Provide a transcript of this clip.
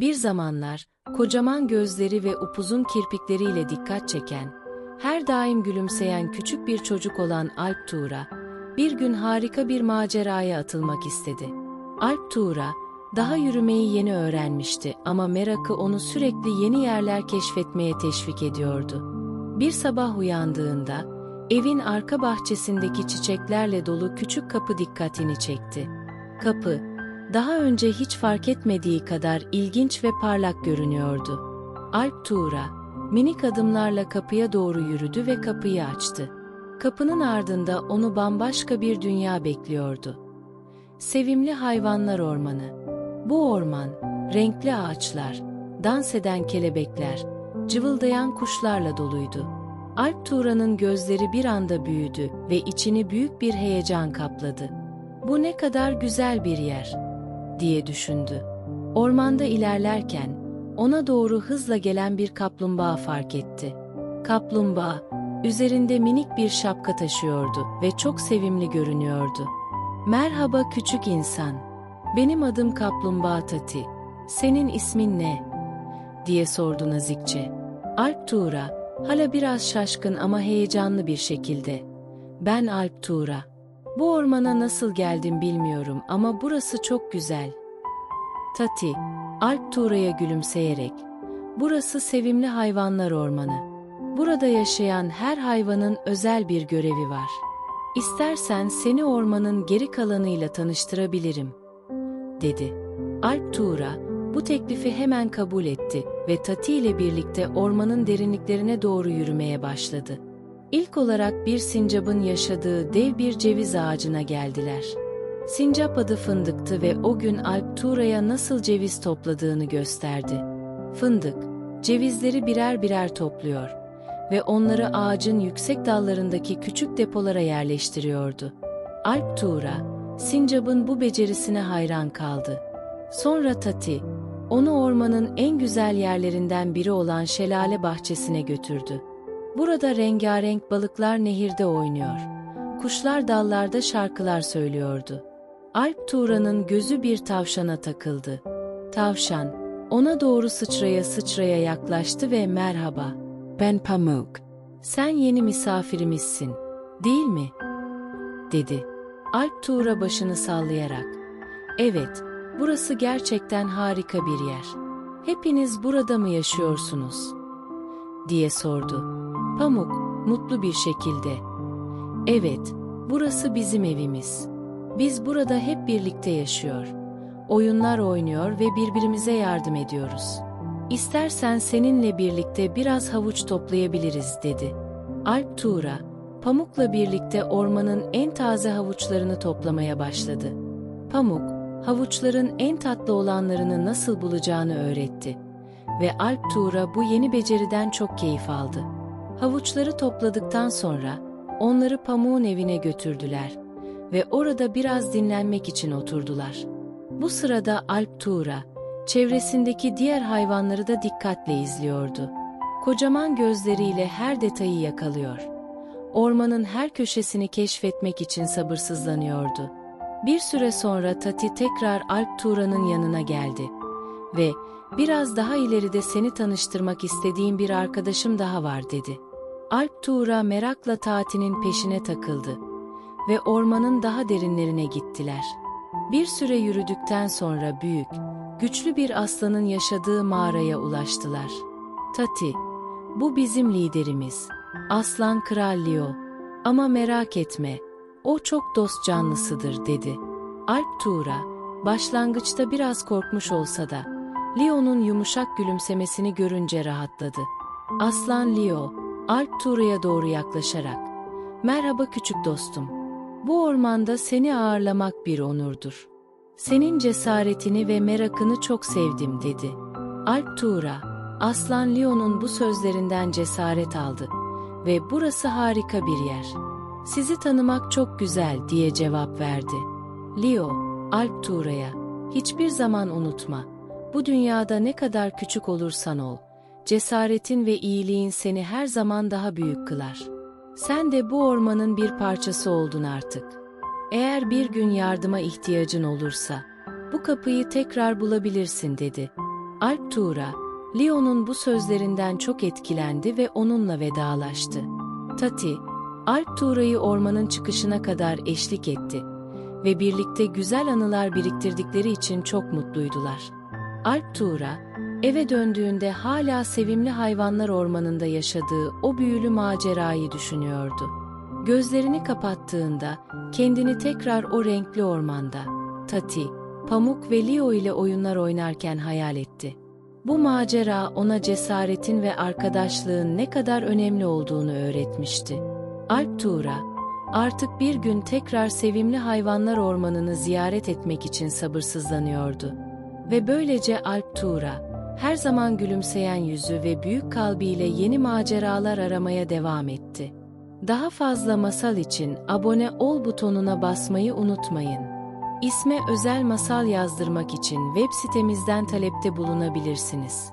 Bir zamanlar, kocaman gözleri ve upuzun kirpikleriyle dikkat çeken, her daim gülümseyen küçük bir çocuk olan Alp Tuğra, bir gün harika bir maceraya atılmak istedi. Alp Tuğra, daha yürümeyi yeni öğrenmişti ama merakı onu sürekli yeni yerler keşfetmeye teşvik ediyordu. Bir sabah uyandığında, evin arka bahçesindeki çiçeklerle dolu küçük kapı dikkatini çekti. Kapı, daha önce hiç fark etmediği kadar ilginç ve parlak görünüyordu. Alp Tuğra, minik adımlarla kapıya doğru yürüdü ve kapıyı açtı. Kapının ardında onu bambaşka bir dünya bekliyordu. Sevimli hayvanlar ormanı. Bu orman, renkli ağaçlar, dans eden kelebekler, cıvıldayan kuşlarla doluydu. Alp Tuğra'nın gözleri bir anda büyüdü ve içini büyük bir heyecan kapladı. Bu ne kadar güzel bir yer, diye düşündü. Ormanda ilerlerken, ona doğru hızla gelen bir kaplumbağa fark etti. Kaplumbağa, üzerinde minik bir şapka taşıyordu ve çok sevimli görünüyordu. Merhaba küçük insan. Benim adım Kaplumbağa Tati. Senin ismin ne? diye sordu nazikçe. Alp Tuğra, hala biraz şaşkın ama heyecanlı bir şekilde. Ben Alp Tuğra. Bu ormana nasıl geldim bilmiyorum ama burası çok güzel. Tati, Alp Tuğra'ya gülümseyerek, burası sevimli hayvanlar ormanı. Burada yaşayan her hayvanın özel bir görevi var. İstersen seni ormanın geri kalanıyla tanıştırabilirim, dedi. Alp Tuğra, bu teklifi hemen kabul etti ve Tati ile birlikte ormanın derinliklerine doğru yürümeye başladı. İlk olarak bir sincapın yaşadığı dev bir ceviz ağacına geldiler. Sincap adı Fındık'tı ve o gün Alp Tuğra'ya nasıl ceviz topladığını gösterdi. Fındık, cevizleri birer birer topluyor ve onları ağacın yüksek dallarındaki küçük depolara yerleştiriyordu. Alp Tuğra, Sincap'ın bu becerisine hayran kaldı. Sonra Tati, onu ormanın en güzel yerlerinden biri olan şelale bahçesine götürdü. Burada rengarenk balıklar nehirde oynuyor. Kuşlar dallarda şarkılar söylüyordu. Alp Tuğra'nın gözü bir tavşana takıldı. Tavşan, ona doğru sıçraya sıçraya yaklaştı ve merhaba, ben Pamuk. Sen yeni misafirimizsin, değil mi? dedi. Alp Tuğra başını sallayarak. Evet, burası gerçekten harika bir yer. Hepiniz burada mı yaşıyorsunuz? Diye sordu. Pamuk, mutlu bir şekilde. Evet, burası bizim evimiz. Biz burada hep birlikte yaşıyor. Oyunlar oynuyor ve birbirimize yardım ediyoruz. İstersen seninle birlikte biraz havuç toplayabiliriz dedi. Alp Tuğra, Pamuk'la birlikte ormanın en taze havuçlarını toplamaya başladı. Pamuk, havuçların en tatlı olanlarını nasıl bulacağını öğretti. Ve Alp Tuğra bu yeni beceriden çok keyif aldı. Havuçları topladıktan sonra onları Pamuk'un evine götürdüler ve orada biraz dinlenmek için oturdular. Bu sırada Alp Tuğra, çevresindeki diğer hayvanları da dikkatle izliyordu. Kocaman gözleriyle her detayı yakalıyor. Ormanın her köşesini keşfetmek için sabırsızlanıyordu. Bir süre sonra Tati tekrar Alp Tuğra'nın yanına geldi ve biraz daha ileride seni tanıştırmak istediğim bir arkadaşım daha var dedi. Alp Tuğra merakla Tati'nin peşine takıldı ve ormanın daha derinlerine gittiler. Bir süre yürüdükten sonra büyük, güçlü bir aslanın yaşadığı mağaraya ulaştılar. Tati, bu bizim liderimiz. Aslan Kral Leo. Ama merak etme, o çok dost canlısıdır dedi. Alp Tuğra, başlangıçta biraz korkmuş olsa da, Leo'nun yumuşak gülümsemesini görünce rahatladı. Aslan Leo, Alp Tuğra'ya doğru yaklaşarak, Merhaba küçük dostum. Bu ormanda seni ağırlamak bir onurdur. Senin cesaretini ve merakını çok sevdim dedi. Alp Tuğra, Aslan Leo'nun bu sözlerinden cesaret aldı ve burası harika bir yer. Sizi tanımak çok güzel diye cevap verdi. Leo, Alp Tuğra'ya, hiçbir zaman unutma, bu dünyada ne kadar küçük olursan ol, cesaretin ve iyiliğin seni her zaman daha büyük kılar. Sen de bu ormanın bir parçası oldun artık. Eğer bir gün yardıma ihtiyacın olursa, bu kapıyı tekrar bulabilirsin dedi. Alp Tuğra, Leo'nun bu sözlerinden çok etkilendi ve onunla vedalaştı. Tati, Alp Tuğra'yı ormanın çıkışına kadar eşlik etti ve birlikte güzel anılar biriktirdikleri için çok mutluydular. Alp Tuğra, eve döndüğünde hala sevimli hayvanlar ormanında yaşadığı o büyülü macerayı düşünüyordu. Gözlerini kapattığında kendini tekrar o renkli ormanda, Tati, Pamuk ve Leo ile oyunlar oynarken hayal etti. Bu macera ona cesaretin ve arkadaşlığın ne kadar önemli olduğunu öğretmişti. Alp Tuğra, artık bir gün tekrar sevimli hayvanlar ormanını ziyaret etmek için sabırsızlanıyordu. Ve böylece Alp Tuğra, her zaman gülümseyen yüzü ve büyük kalbiyle yeni maceralar aramaya devam etti. Daha fazla masal için abone ol butonuna basmayı unutmayın. İsme özel masal yazdırmak için web sitemizden talepte bulunabilirsiniz.